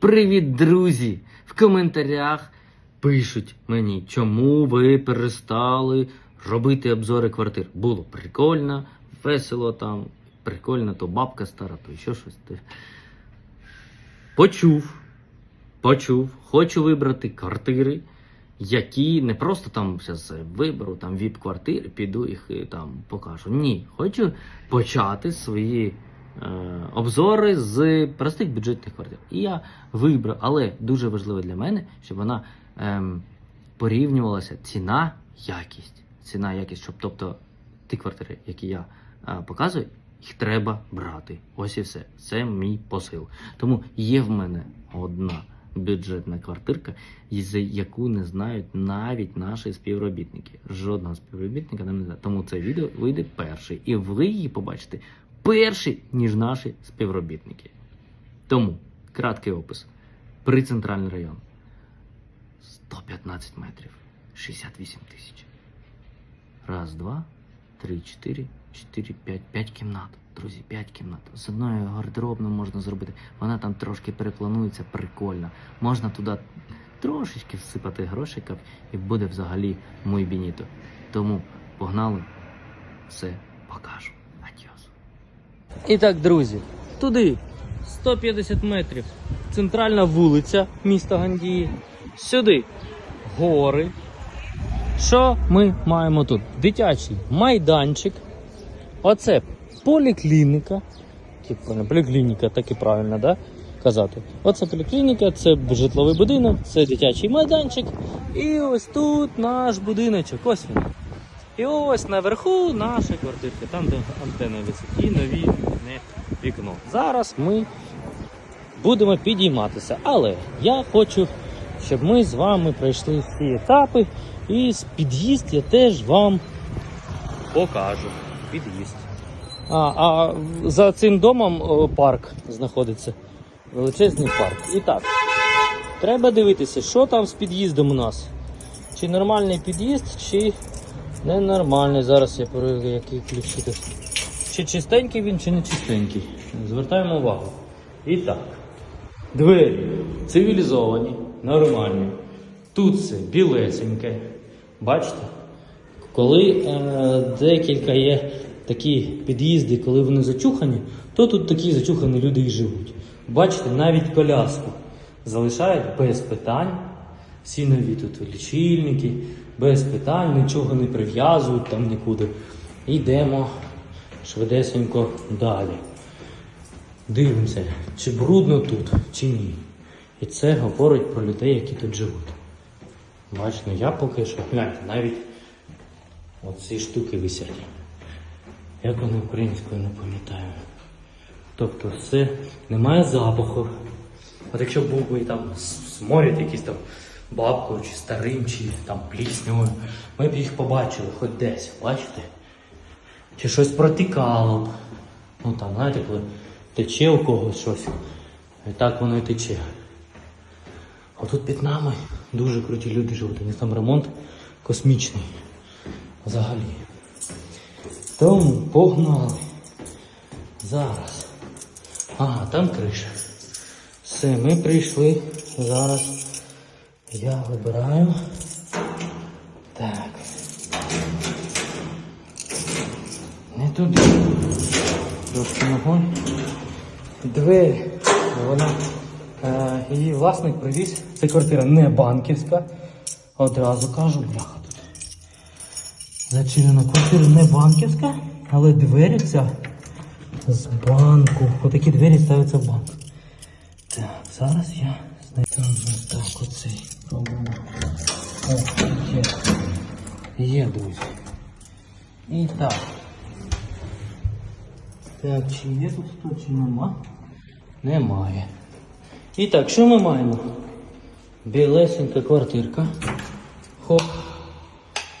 Привіт, друзі! В коментарях пишуть мені, чому ви перестали робити обзори квартир. Було прикольно, весело там, прикольно, то бабка стара, то ще щось. Почув, почув, хочу вибрати квартири, які не просто там виберу там віп-квартири, піду їх і там покажу. Ні, хочу почати свої е, обзори з простих бюджетних квартир. І я вибрав, але дуже важливо для мене, щоб вона ем, порівнювалася ціна, якість. Ціна, якість, щоб тобто ті квартири, які я е, показую, їх треба брати. Ось і все. Це мій посил. Тому є в мене одна бюджетна квартирка, яку не знають навіть наші співробітники. Жодного співробітника не знає. Тому це відео вийде перший. І ви її побачите перший, ніж наші співробітники. Тому краткий опис. Прицентральний район. 115 метрів. 68 тисяч. Раз, два, три, чотири, чотири, п'ять, п'ять кімнат. Друзі, п'ять кімнат. З одною гардеробною можна зробити. Вона там трошки перепланується, прикольно. Можна туди трошечки всипати грошиків і буде взагалі мой бініто. Тому погнали, все покажу. І так, друзі, туди 150 метрів. Центральна вулиця міста Гандії. Сюди гори. Що ми маємо тут? Дитячий майданчик. Оце поліклініка. Типу, поліклініка, так і правильно, да? казати. Оце поліклініка, це житловий будинок, це дитячий майданчик. І ось тут наш будиночок. Ось він. І ось наверху наша квартирка, там, де антенна висить, і нові вікно. Зараз ми будемо підійматися. Але я хочу, щоб ми з вами пройшли всі етапи. І під'їзд я теж вам покажу. Під'їзд. А, а за цим домом парк знаходиться. Величезний парк. І так, треба дивитися, що там з під'їздом у нас. Чи нормальний під'їзд, чи ненормальний. Зараз я перевірю, який ключі тут. Чи чистенький він, чи не чистенький. Звертаємо увагу. І так. Двері цивілізовані, нормальні. Тут все білесеньке. Бачите? Коли е, декілька є такі під'їзди, коли вони зачухані, то тут такі зачухані люди і живуть. Бачите, навіть коляску залишають без питань. Всі нові тут лічильники, без питань, нічого не прив'язують там нікуди. Йдемо швидесенько далі. Дивимося, чи брудно тут, чи ні. І це говорить про людей, які тут живуть. Бачно, я поки що, гляньте, навіть оці штуки висять. Як вони українською не пам'ятаю. Тобто все, немає запаху. От якщо був би там с- сморід якийсь там бабкою, чи старим, чи там пліснявою, ми б їх побачили хоч десь, бачите? Чи щось протікало. Ну там, знаєте, коли тече у когось щось. І так воно і тече. А тут під нами дуже круті люди живуть. У них там ремонт космічний. Взагалі. Тому погнали. Зараз. Ага, там криша. Все, ми прийшли. Зараз я вибираю. Так. Не туди. Трошки ногою. Двері. Вона. Е, її власник привіз. Це квартира не банківська. Одразу кажу, бляха тут. Зачинена квартира не банківська, але двері ця з банку. Отакі двері ставляться в банк. Так, зараз я знайду так оцей. Пробуємо. Є. Друзі. І так. Так, чи є тут хто, чи нема? Немає. І так, що ми маємо? Білесенька квартирка. Хоп.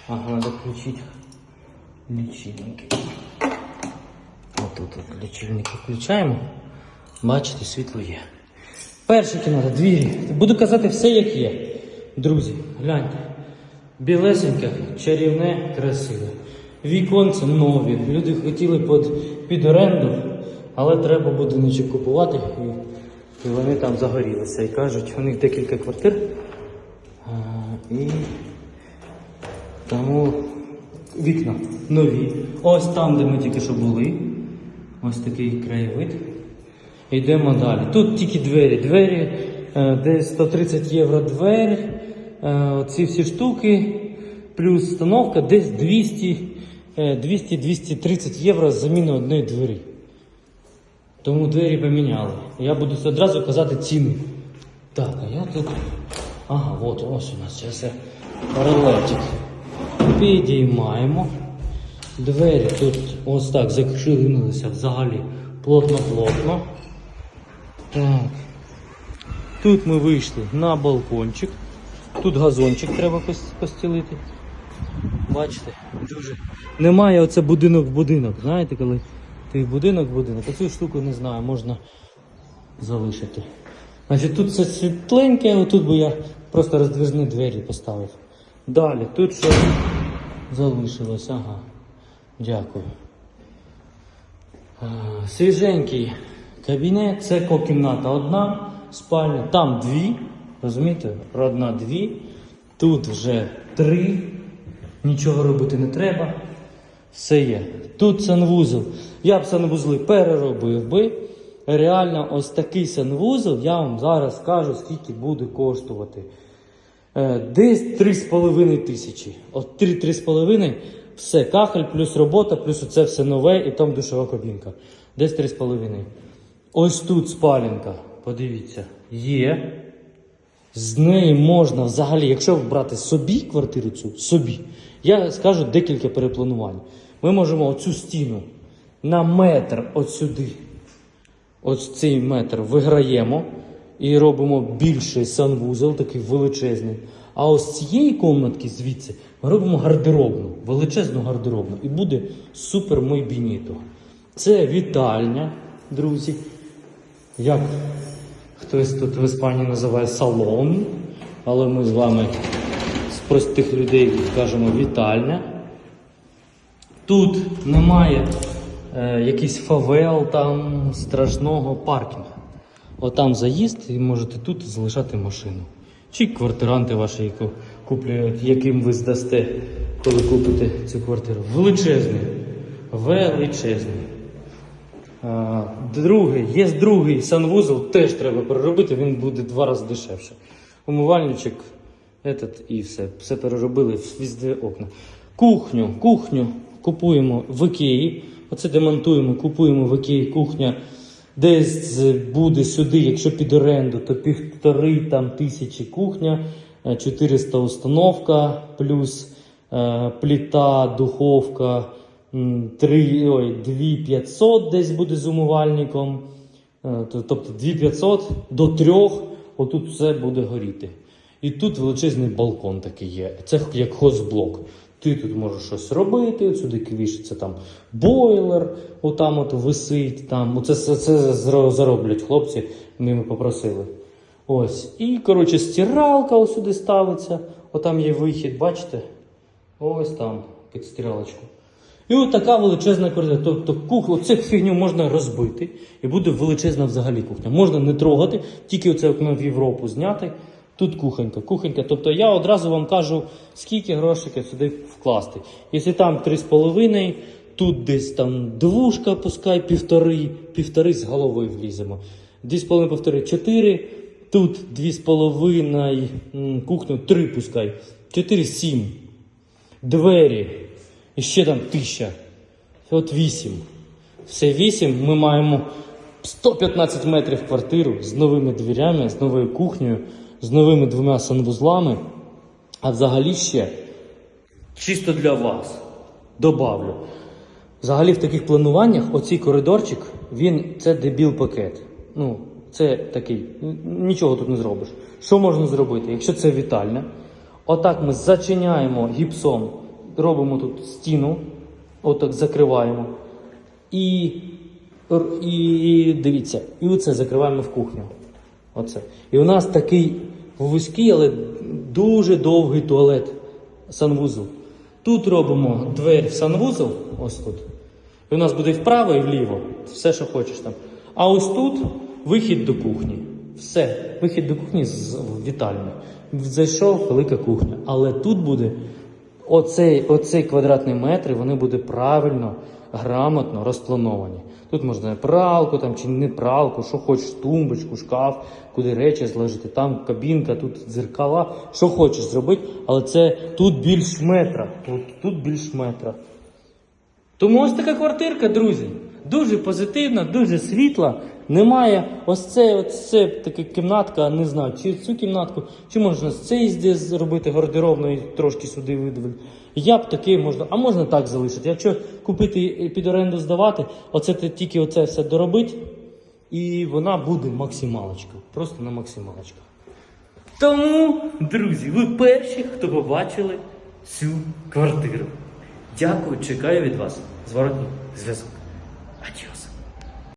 Ага, треба включити лічильники. Отут от лічильники включаємо. Бачите, світло є. Перша кімната, двері. Буду казати все, як є. Друзі, гляньте. Білесеньке, чарівне, красиве. Віконце нові. Люди хотіли під, під оренду, але треба будиночок купувати і І вони там загорілися. І кажуть, у них декілька квартир. А, і тому вікна нові. Ось там, де ми тільки що були. Ось такий краєвид. Йдемо далі. Тут тільки двері. Двері, е, десь 130 євро двері. Е, ці всі штуки, плюс установка, десь 200, е, 200-230 євро з заміни одної двері. Тому двері поміняли. Я буду одразу казати ціну. Так, а я тут. Ага, от ось у нас зараз паралетик. Підіймаємо. Двері тут ось так закшилилися взагалі плотно-плотно. Так. Тут ми вийшли на балкончик. Тут газончик треба постілити. Бачите, дуже. Немає оце будинок в будинок. Знаєте, коли ти будинок в будинок, а цю штуку не знаю, можна залишити. Значить, тут все світленьке, а тут би я просто роздвижні двері поставив. Далі, тут що залишилось, ага. Дякую. Свіженький кабінет, це кімната одна, спальня, там дві, розумієте? Одна дві, тут вже три, нічого робити не треба. Все є. Тут санвузол. Я б санвузли переробив би. Реально, ось такий санвузол, я вам зараз скажу, скільки буде коштувати. Е, Десь 3,5 тисячі. От 3-3,5, все, кахель, плюс робота, плюс оце все нове і там душова кабінка. Десь 3,5. Ось тут спаленка, подивіться, є. З неї можна взагалі, якщо брати собі квартиру цю, собі, я скажу декілька перепланувань. Ми можемо оцю стіну на метр от сюди, ось цей метр виграємо і робимо більший санвузол, такий величезний. А ось цієї комнатки звідси ми робимо гардеробну, величезну гардеробну. І буде супер мой бініто. Це вітальня, друзі. Як хтось тут в Іспанії називає салон, але ми з вами з простих людей кажемо вітальня. Тут немає е, якийсь фавел там страшного паркінгу. Отам заїзд і можете тут залишати машину. Чи квартиранти ваші, яку куплять, яким ви здасте, коли купите цю квартиру. Величезний. Величезний. Другий, є другий санвузол, теж треба переробити, він буде два рази дешевше. Умивальничок, этот і все. Все переробили, везде окна. Кухню, кухню купуємо в Ікеї. Оце демонтуємо, купуємо в Ікеї кухня. Десь буде сюди, якщо під оренду, то півтори там тисячі кухня, е, 400 установка, плюс е, плита, духовка, м, ой, 2500 десь буде з умивальником. Е, Тобто 2500 до 3, отут все буде горіти. І тут величезний балкон такий є. Це як хозблок. Ти тут можеш щось робити, сюди вішиться там бойлер, отам от висить. Там. Оце це, це зароблять хлопці, ми ми попросили. Ось. І, коротше, стиралка сюди ставиться. Отам є вихід, бачите? Ось там, під стиралочку. І от така величезна квартира. Тобто кухню, цю фігню можна розбити, і буде величезна взагалі кухня. Можна не трогати, тільки оце окно в Європу зняти. Тут кухонька, кухонька. Тобто я одразу вам кажу, скільки грошиків сюди вкласти. Якщо там 3,5, тут десь там двушка, пускай півтори, півтори з голови вліземо. Дві з половиною півтори, чотири. Тут дві з половиною, кухню, три пускай. Чотири, сім. Двері. І ще там тисяча. От вісім. Все вісім. Ми маємо 115 метрів квартиру з новими дверями, з новою кухнею, з новими двома санвузлами. А взагалі ще чисто для вас добавлю. Взагалі в таких плануваннях оцей коридорчик, він це дебіл пакет. Ну, це такий, нічого тут не зробиш. Що можна зробити? Якщо це вітальня, отак ми зачиняємо гіпсом, робимо тут стіну, отак закриваємо. І, і дивіться, і оце закриваємо в кухню. Оце. І у нас такий вузький, але дуже довгий туалет, санвузол. Тут робимо двері в санвузол, ось тут. І у нас буде вправо, і вліво. Все, що хочеш там. А ось тут вихід до кухні. Все, вихід до кухні з в вітальню. Зайшов велика кухня. Але тут буде оцей, оцей квадратний метр, вони будуть правильно, грамотно розплановані. Тут можна пралку там, чи не пралку, що хочеш, тумбочку, шкаф, куди речі зложити, там кабінка, тут дзеркала, що хочеш зробити, але це тут більш метра. Тут, тут більш метра. Тому ось така квартирка, друзі. Дуже позитивна, дуже світла. Немає ось це, ось це така кімнатка, не знаю, чи цю кімнатку, чи можна з цей здесь зробити гардеробну і трошки сюди видавити. Я б таке можна, а можна так залишити. Якщо купити під оренду здавати, оце тільки оце все доробить, і вона буде максималочка. Просто на максималочках. Тому, друзі, ви перші, хто побачили цю квартиру. Дякую, чекаю від вас. Зворотній зв'язок.